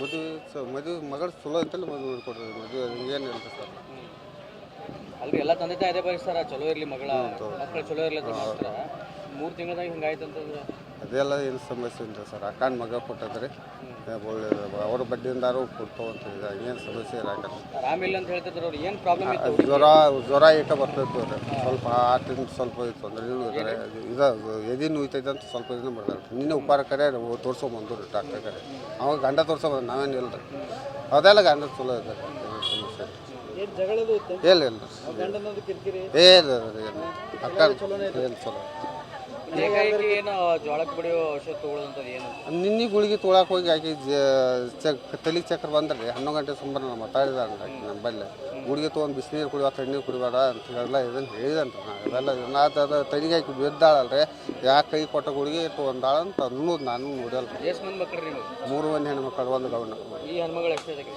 ಮದುವೆ ಸ ಮದುವೆ ಮಗಳು ಚಲೋ ಅಂತಲ್ಲಿ ಮದುವೆ ಕೊಡ್ರಿ ಮದುವೆ ಏನಿಲ್ಲ ಸರ್. ಅಲ್ರಿ ಎಲ್ಲ ತಂದೆ ತಾಯಿ ಅದೇ ಬಯಸ್ತಾರ ಚಲೋ ಇರ್ಲಿ ಮಗಳ. ಮಕ್ಕಳು ಚಲೋ ಇರ್ಲಿ ಅಂತ ಮಾಡ್ತಾರ ಮೂರು ತಿಂಗಳದಾಗ ಹಿಂಗಾಯ್ತು ಅಂತಂದ್ರೆ ಅದೆಲ್ಲ ಏನು ಸಮಸ್ಯೆ ಇಲ್ಲ ಸರ್. ಅಕ್ಕನ ಮಗ ಕೊಟ್ಟದ್ರಿ. ಒಳ್ಳೆಯದು ಅವ್ರ ಬಡ್ಡಿಯಿಂದಾರು ಕೊಡ್ತಾವ ಅಂತ ಏನು ಸಮಸ್ಯೆ ಇರಾಕಲ್ಲ ಆರಾಮಿಲ್ಲ ಅಂತ ಹೇಳ್ತಿದ್ರು ಅವ್ರು. ಏನು ಪ್ರಾಬ್ಲಮ್ ಇತ್ತು ಜ್ವರ ಜ್ವರ ಏಕ ಬರ್ತೈತೆ ರೀ ಸ್ವಲ್ಪ ಆಟಿನ ಸ್ವಲ್ಪ ತೊಂದರೆ ಇದ್ದಾರೆ ಇದು ಎದಿ ನೋಯ್ತೈತೆ ಅಂತ ಸ್ವಲ್ಪ ಇದನ್ನ ಮಾಡ್ತಾರೆ. ನಿನ್ನೆ ಉಪಾರ ಕರೆ ತೋರ್ಸೋ ರೀ ಡಾಕ್ಟರ್ ಕರೆ. ಅವಾಗ ಗಂಡ ತೋರ್ಸೋಬಂದು ನಾವೇನಿಲ್ಲ ರೀ ಅದೆಲ್ಲ ಗಂಡ ಚಲೋ ಇದ್ದಾರೆ ಇಲ್ಲ. ಏನು ಏನು ಅಕ್ಕ ಏನು ಚಲೋ. ಏಕಾಏಕಿ ಏನು ಜೋಳಕ್ಕೆ ಬಿಡಿಯೋ ಔಷಧ ತಗೊಳ್ಳೋದಂಥದ್ದು ಏನು? ನಿನ್ನೆ ಗುಳಿಗೆ ತೊಳಕ್ ಹೋಗಿ ಆಕೆ ಚಕ್ ತಲೆಗೆ ಚಕ್ರ ಬಂದ್ರಿ ಹನ್ನೊಂದು ಗಂಟೆ ಸುಮಾರು ನಾನು ಮಾತಾಡಿದ ನಂಬಲ್ಲಿ. ನಮ್ಮ ಬಲ್ಲೆ ಗುಳಿಗೆ ತೊಗೊಂಡು ಬಿಸಿನೀರು ಕುಡಿಯುವ ತಣ್ಣೀರು ಕುಡಿಬೇಡ ಅಂತ ಎಲ್ಲ ಇದನ್ನು ಹೇಳಿದಂತ ನಾ ಅದೆಲ್ಲ ಇದನ್ನ ಅದು ತಲೆಗೆ ಹಾಕಿ ಬಿದ್ದಾಳಲ್ರಿ. ಯಾಕೆ ಕೈ ಕೊಟ್ಟ ಗುಳಿಗೆ ತೊಗೊಂಡಾಳ ಅಂತ ಅನ್ನೋದು ನಾನು ನೋಡಲ್ಲ. ಎಷ್ಟು ಮಂದಿ ಮಕ್ಕಳು ಮೂರು ಮಂದಿ ಹೆಣ್ಮಕ್ಳು ಒಂದು ಗೌಣ ಈ ಹೆಣ್ಮಗಳು ಎಷ್ಟು ಅದಕ್ಕೆ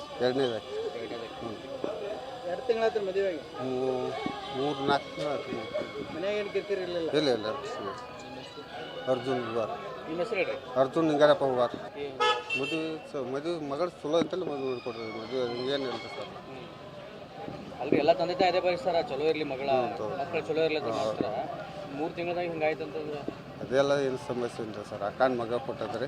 ಎರಡನೇದ ತಿಂಗಳ ಮದುವೆ ಮೂರು ನಾಲ್ಕು ತಿಂಗಳು. ಮನ್ಯಾಗ ಏನು ಕಿರಿಕಿರಿ ಇರಲಿಲ್ಲ? ಇಲ್ಲ ಇಲ್ಲ ಅರ್ಜುನ್ ಹುವಾರ್ ನಿಮ್ಮ ಹೆಸರು ಹೇಳ್ರಿ. ಅರ್ಜುನ್ ನಿಂಗಾರಪ್ಪ ಹುವಾರ್ ಮದುವೆ ಮದುವೆ ಮಗಳು ಚಲೋ ಐತಲ್ಲ ಮದುವೆ ಕೊಡ್ರಿ ಮದುವೆ ಏನಿಲ್ಲ ಸರ್. ಅಲ್ರಿ ಎಲ್ಲ ತಂದೆ ತಾಯಿ ಅದೇ ಬಯಸ್ತಾರ. ಚಲೋ ಇರ್ಲಿ ಮಗಳ. ಮಕ್ಕಳು ಚಲೋ ಇರ್ಲಿ ಮೂರ್ ತಿಂಗಳದಾಗ ಹಿಂಗಾಯ್ತು ಅಂತಂದ್ರೆ ಅದೆಲ್ಲ ಏನು ಸಮಸ್ಯೆ ಇಲ್ಲ ಸರ್. ಅಕ್ಕನ ಮಗ ಕೊಟ್ಟದ್ರಿ.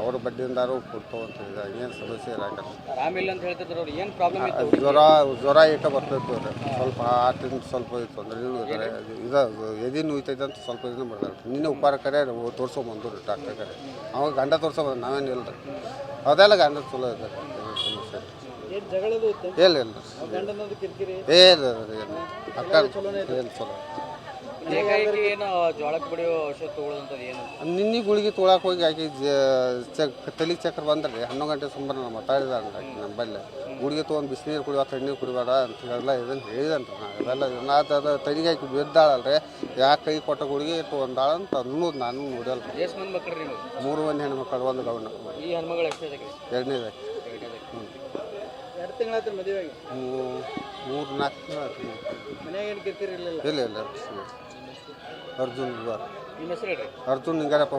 ಅವ್ರ ಬಡ್ಡಿಯಿಂದಾರು ಕೊಡ್ತಾವಂತ ಏನು ಸಮಸ್ಯೆ ಇರಾಕಲ್ಲ ಆರಾಮಿಲ್ಲ ಅಂತ ಹೇಳ್ತಿದ್ರು ಅವ್ರು. ಏನು ಪ್ರಾಬ್ಲಮ್ ಇತ್ತು? ಜ್ವರ ಜ್ವರ ಏಟ ಬರ್ತೈತೆ ರೀ ಸ್ವಲ್ಪ ಆತಿಂದ ಸ್ವಲ್ಪ ತೊಂದರೆ ಇದ್ದಾರೆ ಇದು ಎದಿ ನುಯ್ತೈತೆ ಅಂತ ಸ್ವಲ್ಪ ಇದನ್ನ ಮಾಡ್ತಾರೆ ನಿನ್ನೆ ಉಪಾರ ಕರೆ ತೋರ್ಸೋ ರೀ ಡಾಕ್ಟರ್ ಕರೆ. ಅವಾಗ ಗಂಡ ತೋರ್ಸೋಬಂದು ನಾವೇನಿಲ್ಲ ರೀ ಅದೆಲ್ಲ ಗಂಡ ಚಲೋ ಇದ್ದಾರೆ. ಇಲ್ಲ. ಇಲ್ಲ. ಏನು ಏನು ಅಕ್ಕ ಏನು ಚಲೋ? ಏನು ಜೋಳಕ್ಕೆ ಬಿಡಿಯೋ ಔಷಧ ತಗೊಳ್ಳೋದಂಥದ್ದು ಏನು? ನಿನ್ನೆ ಗುಳಿಗೆ ತೊಳಕ್ ಹೋಗಿ ಆಕೆ ಚಕ್ ತಲೆಗೆ ಚಕ್ರ ಬಂದ್ರಿ. ಹನ್ನೊಂದು ಗಂಟೆ ಸುಮಾರು ನಮ್ಮ ಮಾತಾಡಿದ ಆಕಿ ನಮ್ಮ ಬಲ್ಲೆ. ಗುಳಿಗೆ ತೊಗೊಂಡು ಬಿಸಿನೀರು ಕುಡಿಯುವ ತಣ್ಣೀರು ಕುಡಿಬೇಡ ಅಂತ ಎಲ್ಲ ಇದನ್ನು ಹೇಳಿದಂತ ನಾ. ಅದೆಲ್ಲ ನಾ ಅದು ತಲೆಗೆ ಹಾಕಿ ಬಿದ್ದಾಳಲ್ರಿ. ಯಾಕೆ ಕೈ ಕೊಟ್ಟ ಗುಳಿಗೆ ತೊಗೊಂಡಾಳ ಅಂತ ಅನ್ನೋದು ನಾನು ನೋಡಲ್ಲ. ಎಷ್ಟು ಮಂದಿ ಮಕ್ಕಳು ಮೂರು ಮಂದಿ ಹೆಣ್ಮಕ್ಳು ಒಂದು ಗೌಣ ಈ ಹೆಣ್ಮಗಳು ಎಷ್ಟು ಅದಕ್ಕೆ ಎರಡನೇದ ತಿಂಗಳ ತಿಂಗಳಾಯ್ತು ಮದುವೆ ಮೂರು ನಾಲ್ಕು ತಿಂಗಳು. ಮನ್ಯಾಗ ಏನು ಕಿರಿಕಿರಿ ಇರಲಿಲ್ಲ? ಇಲ್ಲ ಇಲ್ಲ ಅರ್ಜುನ್. ಹುವಾರ್ ನಿಮ್ಮ ಹೆಸರು ಹೇಳ್ರಿ ಅರ್ಜುನ್ ನಿಂಗಾರಪ್ಪ